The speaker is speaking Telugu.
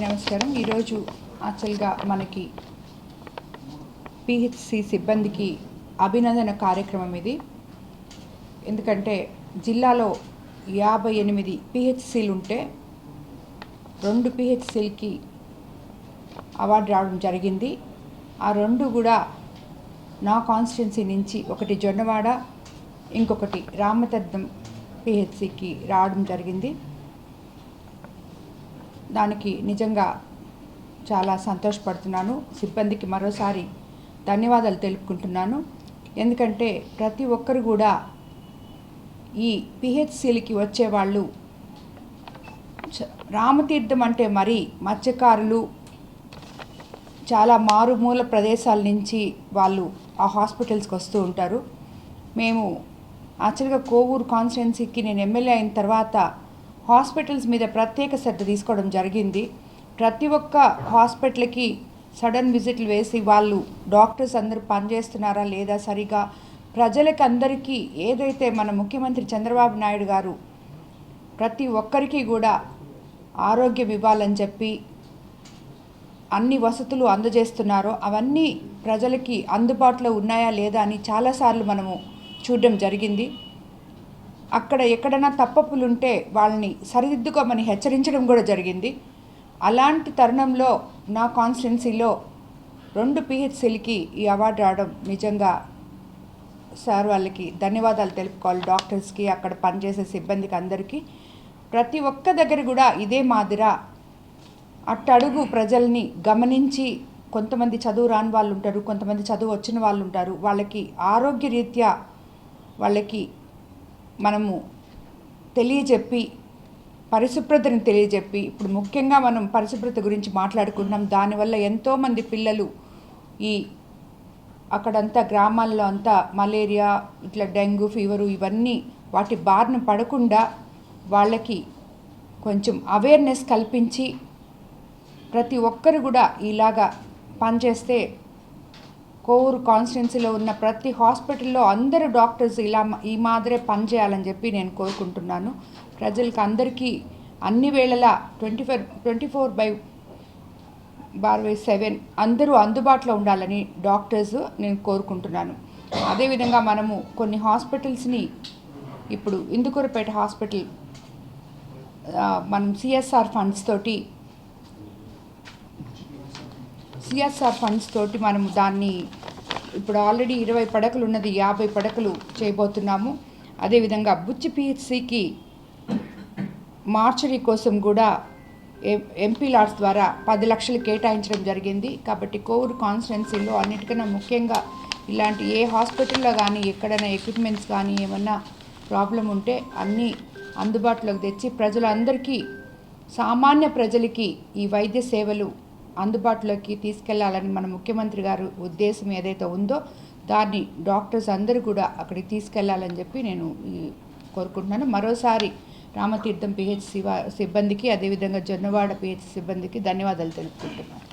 నమస్కారం. ఈరోజు యాక్చువల్గా మనకి పిహెచ్సి సిబ్బందికి అభినందన కార్యక్రమం ఇది. ఎందుకంటే జిల్లాలో యాభై ఎనిమిది పిహెచ్సిలు ఉంటే రెండు పిహెచ్సిలకి అవార్డు రావడం జరిగింది. ఆ రెండు కూడా నా కాన్స్టిట్యున్సీ నుంచి ఒకటి జొన్నవాడ ఇంకొకటి రామతద్దం పిహెచ్సికి రావడం జరిగింది. దానికి నిజంగా చాలా సంతోషపడుతున్నాను. సిబ్బందికి మరోసారి ధన్యవాదాలు తెలుపుకుంటున్నాను. ఎందుకంటే ప్రతి ఒక్కరు కూడా ఈ పిహెచ్సిలకి వచ్చేవాళ్ళు రామతీర్థం అంటే మరి మత్స్యకారులు చాలా మారుమూల ప్రదేశాల నుంచి వాళ్ళు ఆ హాస్పిటల్స్కి వస్తూ ఉంటారు. మేము యాక్చువల్గా కోవూరు కాన్స్టిట్యున్సీకి నేను ఎమ్మెల్యే అయిన తర్వాత హాస్పిటల్స్ మీద ప్రత్యేక శ్రద్ధ తీసుకోవడం జరిగింది. ప్రతి ఒక్క హాస్పిటల్కి సడన్ విజిట్లు వేసి వాళ్ళు డాక్టర్స్ అందరూ పనిచేస్తున్నారా లేదా సరిగా? ప్రజలకు అందరికీ ఏదైతే మన ముఖ్యమంత్రి చంద్రబాబు నాయుడు గారు ప్రతి ఒక్కరికి కూడా ఆరోగ్యం ఇవ్వాలని చెప్పి అన్ని వసతులు అందజేస్తున్నారో అవన్నీ ప్రజలకి అందుబాటులో ఉన్నాయా లేదా అని చాలాసార్లు మనము చూడడం జరిగింది. అక్కడ ఎక్కడైనా తప్పప్పులు ఉంటే వాళ్ళని సరిదిద్దుకోమని హెచ్చరించడం కూడా జరిగింది. అలాంటి తరుణంలో నా కాన్స్టిట్యున్సీలో రెండు పిహెచ్సిలకి ఈ అవార్డు రావడం నిజంగా సార్ వాళ్ళకి ధన్యవాదాలు తెలుపుకోవాలి. డాక్టర్స్కి అక్కడ పనిచేసే సిబ్బందికి అందరికీ. ప్రతి ఒక్క దగ్గర కూడా ఇదే మాదిరా అట్టడుగు ప్రజల్ని గమనించి కొంతమంది చదువు రాని వాళ్ళు ఉంటారు కొంతమంది చదువు వచ్చిన వాళ్ళు ఉంటారు వాళ్ళకి ఆరోగ్య రీత్యా వాళ్ళకి మనము తెలియజెప్పి పరిశుభ్రతను తెలియజెప్పి ఇప్పుడు ముఖ్యంగా మనం పరిశుభ్రత గురించి మాట్లాడుకుంటున్నాం. దానివల్ల ఎంతోమంది పిల్లలు ఈ అక్కడంతా గ్రామాల్లో అంతా మలేరియా ఇట్లా డెంగ్యూ ఫీవరు ఇవన్నీ వాటి బారిన పడకుండా వాళ్ళకి కొంచెం అవేర్నెస్ కల్పించి ప్రతి ఒక్కరు కూడా ఇలాగా పనిచేస్తే కోవూరు కాన్స్టిట్యున్సీలో ఉన్న ప్రతి హాస్పిటల్లో అందరూ డాక్టర్స్ ఇలా ఈ మాదిరే పనిచేయాలని చెప్పి నేను కోరుకుంటున్నాను. ప్రజలకు అందరికీ అన్ని వేళలా twenty four twenty four by bar by seven అందరూ అందుబాటులో ఉండాలని డాక్టర్స్ నేను కోరుకుంటున్నాను. అదేవిధంగా మనము కొన్ని హాస్పిటల్స్ని ఇప్పుడు ఇందుకూరుపేట హాస్పిటల్ మనం సిఎస్ఆర్ ఫండ్స్ తోటి సిఎస్ఆర్ ఫండ్స్ తోటి మనము దాన్ని ఇప్పుడు ఆల్రెడీ ఇరవై పడకలు ఉన్నది యాభై పడకలు చేయబోతున్నాము. అదేవిధంగా బుచ్చి పిహెచ్సికి మార్చరీ కోసం కూడా ఎం- ఎంపీ లాడ్స్ ద్వారా పది లక్షలు కేటాయించడం జరిగింది. కాబట్టి కోవూరు కాన్స్టిట్యున్సీలో అన్నిటికన్నా ముఖ్యంగా ఇలాంటి ఏ హాస్పిటల్లో కానీ ఎక్కడైనా ఎక్విప్మెంట్స్ కానీ ఏమన్నా ప్రాబ్లం ఉంటే అన్నీ అందుబాటులోకి తెచ్చి ప్రజలందరికీ సామాన్య ప్రజలకి ఈ వైద్య సేవలు అందుబాటులోకి తీసుకెళ్ళాలని మన ముఖ్యమంత్రి గారు ఉద్దేశం ఏదైతే ఉందో దాన్ని డాక్టర్స్ అందరూ కూడా అక్కడికి తీసుకెళ్ళాలని చెప్పి నేను ఈ కోరుకుంటున్నాను. మరోసారి రామతీర్థం పిహెచ్ సిబ్బందికి అదేవిధంగా జొన్నవాడ పిహెచ్ సిబ్బందికి ధన్యవాదాలు తెలుపుకుంటున్నాను.